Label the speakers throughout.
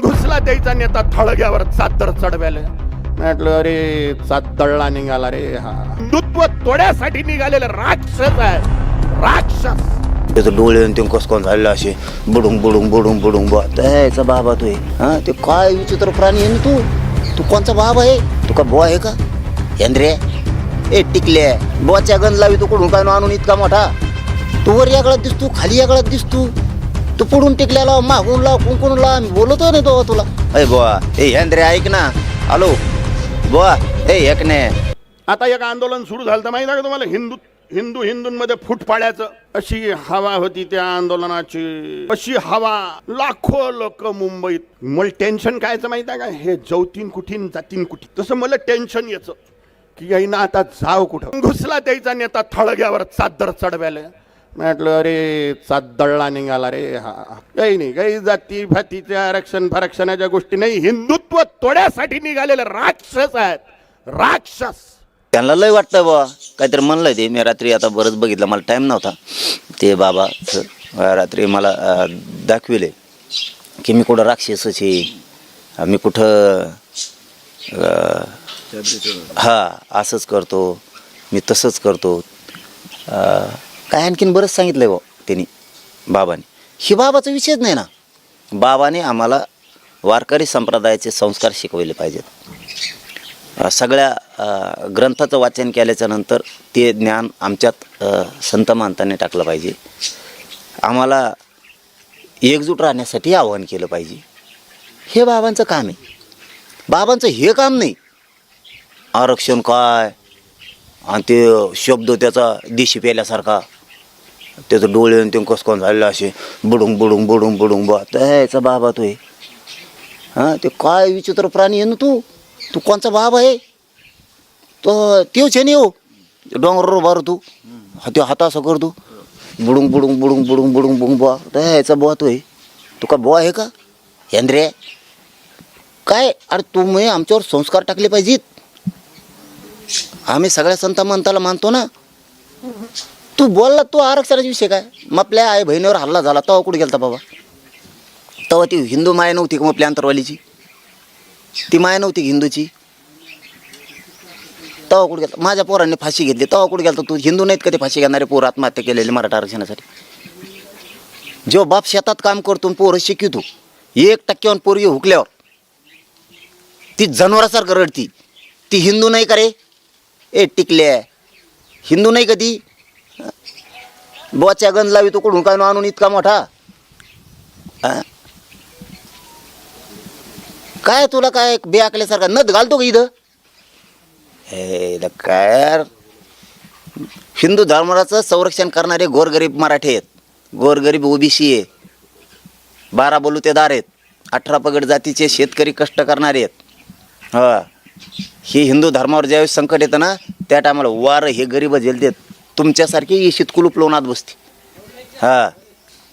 Speaker 1: घुसला द्यायचा नेता थळग्यावर चादर चढव्याला. म्हटलं अरे चादळला निघाला रे हा. हिंदुत्व तोड्यासाठी निघालेला राक्षस आहे. राक्षस.
Speaker 2: त्याचं डोळे आणि ते कस कोण झालेलं असे. बुडूंग बुडुंग बुडुंग बुडुंग बा त्याचा बाबा तू हा ते काय विचित्र प्राणी आहे ना तू? तू कोणचा बाबा आहे? तू का बुवा आहे का? यंद्रे ए टिकले. बुवाच्या गंज लावी तू कुठून काय आणून इतका मोठा? तू वर यागळात दिसतो खाली यागळात दिसतो. तू पुढून टिकल्याला मागून लाव कुंकून लाव मी बोलतो नाही तो तुला. अय बुवा ए हेंद्रे ऐक ना. हॅलो. बुवा ए एक ने.
Speaker 1: आता एक आंदोलन सुरू झालं तर माहिती आहे का तुम्हाला? हिंदू हिंदू हिंदूंमध्ये फूट पाडायचं अशी हवा होती त्या आंदोलनाची. अशी हवा. लाखो लोक मुंबईत. मला टेन्शन कायचं माहिती आहे का? हे जवतीन कुठीन जातीन कुठी तसं मला टेन्शन याचं. की याईना आता जाव कुठं? घुसला द्यायचा नेता थळग्यावर चादर चढव्याला. म्हटलं अरे चादळला निघाला रे हा काही नाही काही जाती फातीचे आरक्षण फारक्षणाच्या गोष्टी नाही हिंदुत्व तोड्यासाठी निघालेले राक्षस आहेत राक्षस.
Speaker 2: त्यांना लय वाटतं बा काहीतरी म्हणलंय ते. मी रात्री आता बरंच बघितलं मला टाईम नव्हता. ते बाबा रात्री मला दाखविले की मी कुठं राक्षसच आहे. मी कुठं हा असंच करतो. मी तसंच करतो. काय आणखीन बरंच सांगितलंय बा त्यांनी बाबाने. ही बाबाचा विषयच नाही ना. बाबाने आम्हाला वारकरी संप्रदायाचे संस्कार शिकवले पाहिजेत. सगळ्या ग्रंथाचं वाचन केल्याच्यानंतर ते ज्ञान आमच्यात संत मानताने टाकलं पाहिजे. आम्हाला एकजूट राहण्यासाठी आवाहन केलं पाहिजे. हे बाबांचं काम आहे. बाबांचं हे काम नाही. आरक्षण काय? आणि ते शब्द त्याचा दिशी पेल्यासारखा त्याचं डोळे आणि ते कस कोण झालेलं असे. बुडुंग बुडुंग बुडुंग बुडुंग बा. त्याचा बाबा तो आहे हां ते काय विचित्र प्राणी आहे ना तू? तू कोणचा बाबा आहे? तो तेच आहे नाही हो डोंगर बार तू. ते हातासं कर तू. बुडुंग बुडुंग बुडुंग बुडुंग बुडुंग बुडुंग बुवा त्याचा बुवा तू आहे तू का बुवा आहे का? हेंद्रे काय? अरे तू आमच्यावर संस्कार टाकले पाहिजेत. आम्ही सगळ्या संत मंताला मानतो ना. तू बोलला तू आरक्षणाचा विषय काय? मग आपल्या आई बहिणीवर हल्ला झाला तेव्हा कुठे गेलता बाबा? तेव्हा ती हिंदू माया नव्हती का आपल्या अंतरवालीची? ती माया नव्हती हिंदूची? तेव्हा कुठे गेला माझ्या पोरांनी फाशी घेतली. तेव्हा कुठे गेला तू? हिंदू नाहीत कधी फाशी घेणारे पोर आत्महत्या केलेले मराठा आरक्षणासाठी? जेव्हा बाप शेतात काम करतो पोरं शिकवतो एक टक्क्यावर पोरगी हुकल्यावर ती जनावरासारखं रडती. ती हिंदू नाही का रे? ए टिकल्या. हिंदू नाही कधी बोच्या गंज लावी तो कुठून काय आणून इतका मोठा? हा? काय तुला काय बे आकल्यासारखा नद घालतो का इथं? हे काय हिंदू धर्माचं संरक्षण करणारे गोरगरीब मराठी आहेत. गोरगरीब ओबीसी आहे. बारा बलुतेदार आहेत. अठरा पगड जातीचे शेतकरी कष्ट करणारे आहेत. हा. ही हिंदू धर्मावर ज्यावेळेस संकट येतं ना त्या टायमाला वार हे गरीब झेलतात. तुमच्यासारखी ही शीतकुलूप लोणात बसते. हा.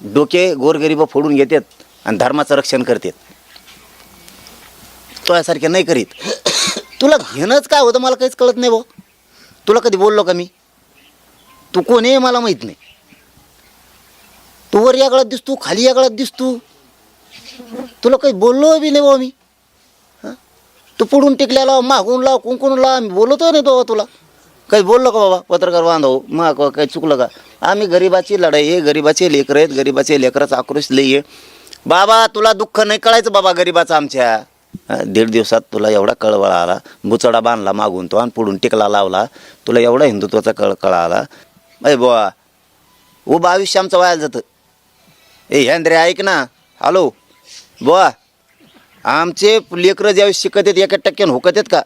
Speaker 2: डोके गोरगरीब फोडून घेतात आणि धर्माचं रक्षण करतात. तुझ्यासारखे नाही करीत. तुला घेणंच काय होतं मला काहीच कळत नाही भाऊ. तुला कधी बोललो का मी? तू कोण आहे मला माहीत नाही. तू वर या गळात दिसतो खाली या गळात दिसतो तुला काही बोललो बी नाही भाऊ मी. तू पुढून टिकल्या लाव मागून लाव कुंकून लाव मी बोलतो नाही बाबा तुला. काही बोललो का बाबा पत्रकार बांधव? मग काही चुकलं का? आम्ही गरिबाची लढाई आहे गरिबाचे लेकर आहेत गरिबाचे लेकराचा आक्रोश लई आहे. बाबा तुला दुःख नाही कळायचं बाबा गरिबाचं आमच्या. दीड दिवसात तुला एवढा कळवळा आला बुचडा बांधला मागून तो आणि पुढून टिकला लावला तुला एवढा हिंदुत्वाचा कळ कळा आला. अय बुवा उभं आयुष्य आमचं व्हायला जातं. ए हेंद्रे ऐक ना. हॅलो. बुवा आमचे लेकरं ज्यावेळेस शिकत आहेत एका टक्क्यानं हुकत आहेत का?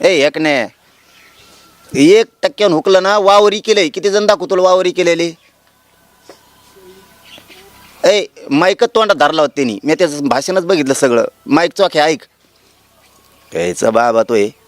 Speaker 2: ए एक नाही एक टक्क्यानं हुकलं ना वावरी केलंय. किती जण दाखवतो तुला वावरी केलेले? ए माईकच तोंडात धरला होता त्यांनी. मी त्याचं भाषणच बघितलं सगळं. माईक चौक आहे ऐक. यायचा बाबा तो आहे.